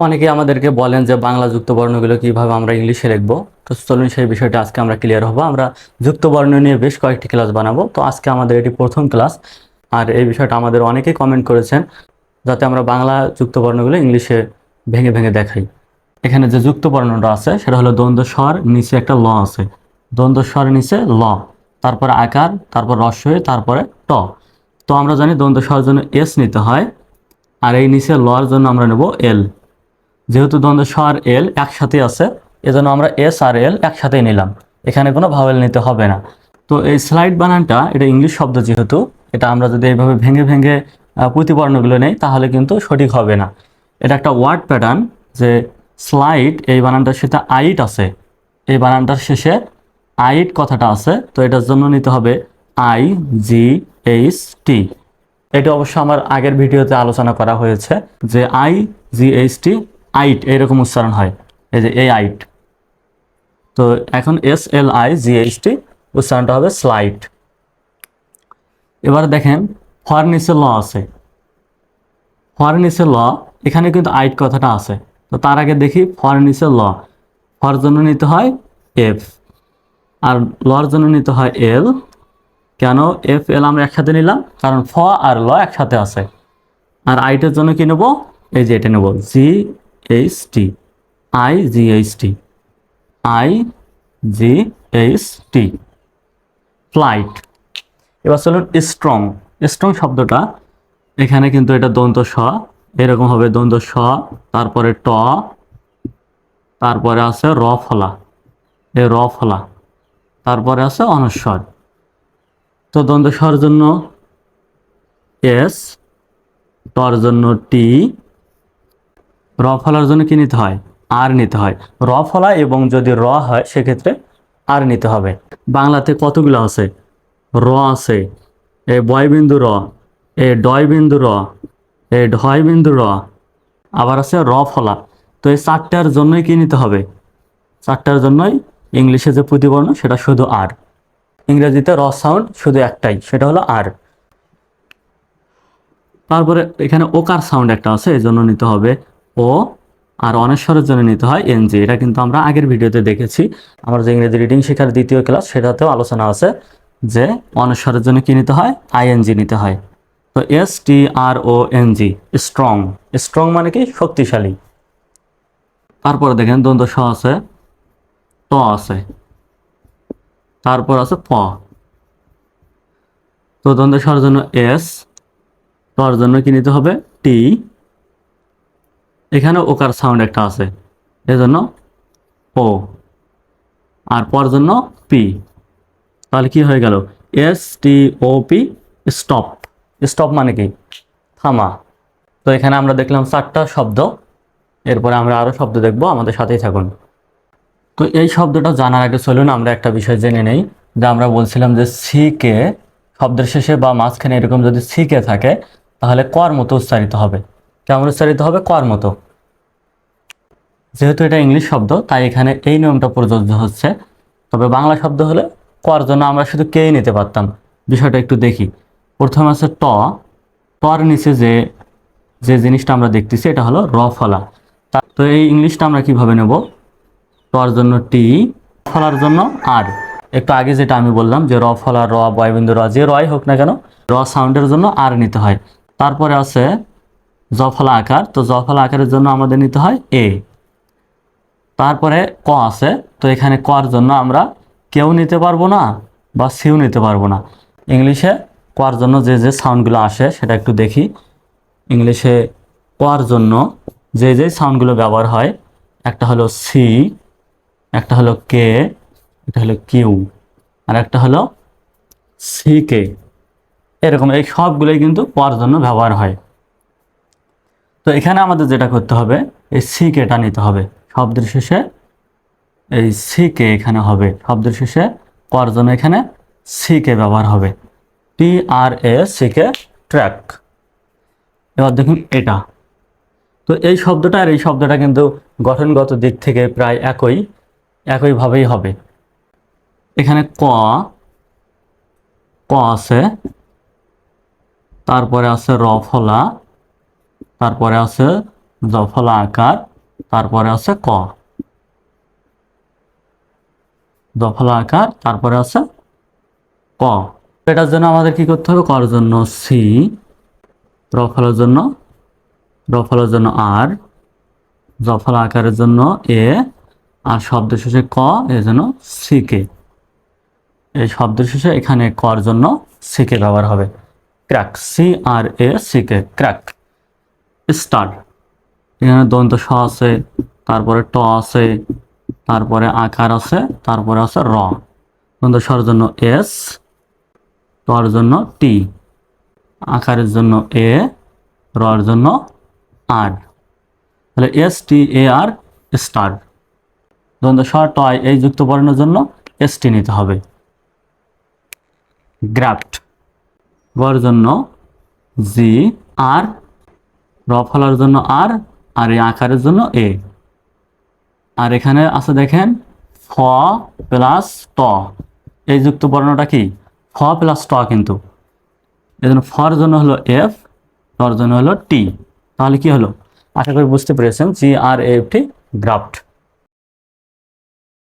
অনেকে আমাদেরকে বলেন যে বাংলা যুক্ত বর্ণগুলো কীভাবে আমরা ইংলিশে লিখব। তো চলুন সেই বিষয়টা আজকে আমরা ক্লিয়ার হব। আমরা যুক্ত বর্ণ নিয়ে বেশ কয়েকটি ক্লাস বানাবো। তো আজকে আমাদের এটি প্রথম ক্লাস আর এই বিষয়টা আমাদের অনেকেই কমেন্ট করেছেন যাতে আমরা বাংলা যুক্ত বর্ণগুলো ইংলিশে ভেঙে ভেঙে দেখাই। এখানে যে যুক্ত বর্ণটা আছে, সেটা হলো দ্বন্দ্ব স্বর নিচে একটা ল আছে। দ্বন্দ্ব স্বর নিচে ল, তারপরে আকার, তারপর রস্বই তারপরে ট। তো আমরা জানি দ্বন্দ্ব স্বর জন্য এস নিতে হয়, আর এই নিচে লর জন্য আমরা নেব এল যেহেতু দ্বন্দ্ব স আর এল একসাথে আছে, এজন্য আমরা এস আর এল একসাথেই নিলাম। এখানে কোনো ভাওয়েল নিতে হবে না। তো এই স্লাইড বানানটা, এটা ইংলিশ শব্দ যেহেতু, এটা আমরা যদি এইভাবে ভেঙে ভেঙে প্রতিবর্ণগুলো নেই, তাহলে কিন্তু সঠিক হবে না। এটা একটা ওয়ার্ড প্যাটার্ন যে স্লাইড, এই বানানটার সাথে আইট আছে। এই বানানটার শেষে আইট কথাটা আছে, তো এটার জন্য নিতে হবে আই জি এইচ টি। এটা অবশ্য আমার আগের ভিডিওতে আলোচনা করা হয়েছে যে আই জি এইচ টি আইট, এইরকম উচ্চারণ হয়। এই যে এই আইট। তো এখন S L I G H T উচ্চারণটা হবে স্লাইট এবার দেখেন ফর নিচে ল আছে। ফর নিচে ল এখানে কিন্তু আইট কথাটা আছে। তো তার আগে দেখি ফর নিচে ল ফর জন্য নিতে হয় এফ আর লর জন্য নিতে হয় এল কেন? এফ এল আমরা একসাথে নিলাম, কারণ ফ আর ল একসাথে আছে। আর আইটের জন্য কি নেব? এই যে এটা নেব G H T I G H T I G H T flight এবার চলুন স্ট্রং স্ট্রং শব্দটা, এখানে কিন্তু এটা দন্ত স, এরকম হবে দন্ত স, তারপরে ট, তারপরে আছে র ফলা এ র ফলা, তারপরে আছে অনস্বর তো দ্বন্দ্ব স্বর জন্য এস টর জন্য টি র ফলার জন্য কি নিতে হয়? আর নিতে হয়। র ফলা এবং যদি র হয়, সেক্ষেত্রে আর নিতে হবে। বাংলাতে কতগুলো আছে? র আছে। এ বয় বিন্দু র, এ ডয় বিন্দু র, এ ঢয় বিন্দু র, আবার আছে র ফলা। তো এই চারটার জন্যই কি নিতে হবে? চারটার জন্যই ইংলিশে যে প্রতিবর্ণ, সেটা শুধু আর। ইংরেজিতে র সাউন্ড শুধু একটাই, সেটা হলো আর। তারপরে এখানে ওকার সাউন্ড একটা আছে, এই জন্য নিতে হবে। ও আর অনেশ্বরের জন্য নিতে হয় এনজি। এটা কিন্তু আমরা আগের ভিডিওতে দেখেছি। আমরা যে ইংরেজি রিডিং শেখার দ্বিতীয় ক্লাস সেটাতেও আলোচনা আছে যে অনেশ্বরের জন্য কি নিতে হয়? আইএনজি নিতে হয়। তো S T R O N G strong strong মানে কি? শক্তিশালী। তারপরে দেখেন দ্বন্দ্ব স আছে ট আছে। তারপর আছে প। তো দ্বন্দ্ব স্বর জন্য এস টর জন্য কি নিতে হবে? টি এখানে ওকার সাউন্ড একটা আছে। এজন্য ও। আর পর জন্য পি। তাহলে কি হয়ে গেল? S T O P stop stop মানে কি? থামা। তো এখানে আমরা দেখলাম চারটা শব্দ। এরপরে আমরা আরও শব্দ দেখব, আমাদের সাথেই থাকুন। তো এই শব্দটা জানার আগে চলুন, আমরা একটা বিষয় জেনে নেই। যে আমরা বলছিলাম যে সিকে শব্দের শেষে বা মাঝখানে এরকম যদি সিকে থাকে, তাহলে কর মতো উচ্চারিত হবে। কেমন উচ্চারিত হবে কর মতো। যেহেতু এটা ইংলিশ শব্দ, তাই এখানে এই নিয়মটা প্রযোজ্য হচ্ছে। তবে বাংলা শব্দ হলে কর জন্য আমরা শুধু কেই নিতে পারতাম? বিষয়টা একটু দেখি। প্রথম আছে ট। টর নিচে যে যে জিনিসটা আমরা দেখতেছি, এটা হলো র ফলা। তা- তো এই ইংলিশটা আমরা কীভাবে নেব? টর জন্য টি ফলার জন্য আর। একটু আগে যেটা আমি বললাম যে র ফলা, র, বয়বিন্দু, র, যে রয় হোক না কেন, র সাউন্ডের জন্য আর নিতে হয়। তারপরে আছে জফলা আকার, তো জফলা আকারের জন্য আমাদের নিতে হয় এ তারপরে ক আছে, তো এখানে কর জন্য আমরা কেউ নিতে পারব না বা সিও নিতে পারব না। ইংলিশে কর জন্য যে যে সাউন্ডগুলো আসে সেটা একটু দেখি। ইংলিশে কর জন্য যে যে সাউন্ডগুলো ব্যবহার হয়, একটা হলো সি একটা হলো কে একটা হলো কিউ আর একটা হলো সি কে এরকম এই সবগুলোই কিন্তু কর জন্য ব্যবহার হয়। তো এখানে আমাদের যেটা করতে হবে, এই সি কেটা নিতে হবে। শব্দের শেষে এই সি কে এখানে হবে। শব্দের শেষে কর জন্য এখানে সি কে ব্যবহার হবে। টি আর এ সি কে ট্র্যাক এবার দেখুন এটা। তো এই শব্দটা আর এই শব্দটা কিন্তু গঠনগত দিক থেকে প্রায় একই, একইভাবেই হবে। এখানে ক ক আছে, তারপরে আছে র ফলা তারপরে আছে জফলা আকার, তারপরে আছে ক। দফলা আকার, তারপরে আছে ক। এটার জন্য আমাদের কি করতে হবে? কর জন্য সি, রফলার জন্য রফলার জন্য আর, জফলা আকারের জন্য এ, আর শব্দ শেষে ক এর জন্য সিকে এই শব্দ শেষে এখানে কর জন্য সিকে ব্যবহার হবে। Crack, C R A C K crack. Star এখানে দন্ত স আছে, তারপরে ট আছে, তারপরে আকার আছে, তারপরে আছে র। দন্ত স্বর জন্য এস, টর জন্য টি, আকারের জন্য এ, রর জন্য আর। তাহলে এস, টি, এ আর স্টার দ্বন্দ্ব স্বর টয় এই যুক্ত বর্ণের জন্য এস, টি নিতে হবে। গ্রাফট গর জন্য জি, আর র ফলার জন্য আর আর এই আকারের জন্য এ। আর এখানে আছে দেখেন, ফ প্লাস ট এই যুক্ত বর্ণটা কি? ফ প্লাস ট কিন্তু। এই জন্য ফর জন্য হলো এফ টর জন্য হলো টি। তাহলে কি হলো? আশা করি বুঝতে পেরেছেন জি আর এফ টি গ্রাফট।